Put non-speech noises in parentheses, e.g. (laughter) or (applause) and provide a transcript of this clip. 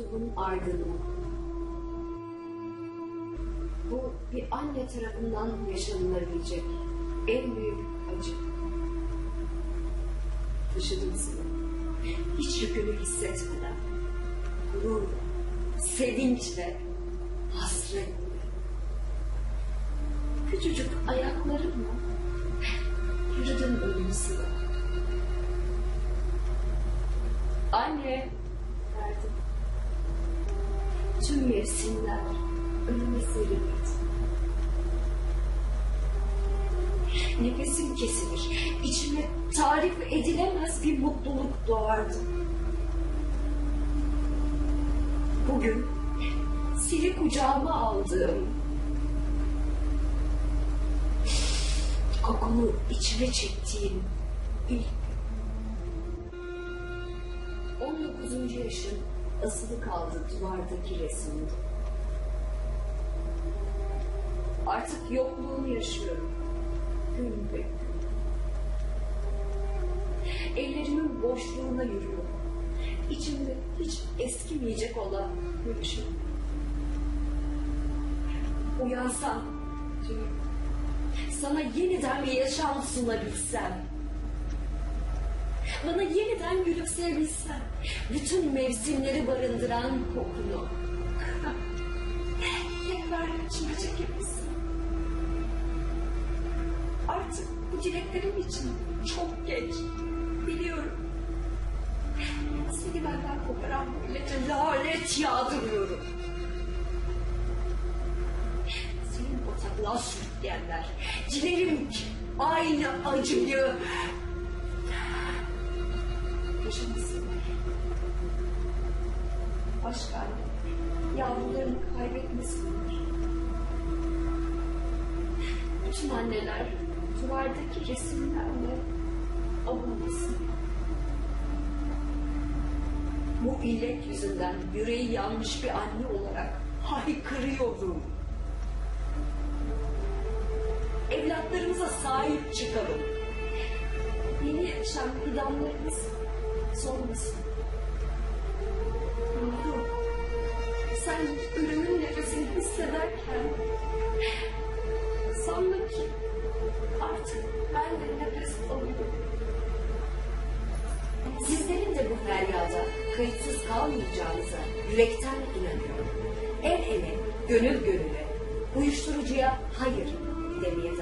mektubun ardından. Bu bir anne tarafından yaşanılabilecek en büyük acı. Taşıdım seni. Hiç yükünü hissetmeden. Gururla, sevinçle, hasretle. Küçücük ayaklarımla yürüdüm ölüm sıra. Anne derdim. Tüm mevsimler önüme serilirdi. Nefesim kesilir. İçime tarif edilemez bir mutluluk doğardı. Bugün seni kucağıma aldığım kokunu içime çektiğim ilk gün. 19. yaşım asılı kaldı duvardaki resimde. Artık yokluğunu yaşıyorum. Gün be. Ellerimin boşluğuna yürüyorum. İçimde hiç eskimeyecek olan gülüşüm. Uyansam. Sana yeniden bir yaşam sunabilsem. Bana yeniden gülümseyebilsem. Bütün mevsimleri barındıran kokunu. (laughs) Tekrar içime çekebilsem. Artık bu dileklerim için çok geç. Biliyorum. Seni benden koparan millete lanet yağdırıyorum. Senin bataklığa sürükleyenler. Dilerim ki aynı acıyı Başka anne yavrularını kaybetmesinler. Bütün anneler duvardaki resimlerle avunmasın. Bu illet yüzünden yüreği yanmış bir anne olarak haykırıyorum. Evlatlarımıza sahip çıkalım. Yeni yaşam idamlarımız solmasın. Sen ölümün nefesini hissederken sanma ki artık ben de nefes alıyorum. Sizlerin de bu feryada kayıtsız kalmayacağınıza yürekten inanıyorum. El ele, gönül gönüle, uyuşturucuya hayır demeye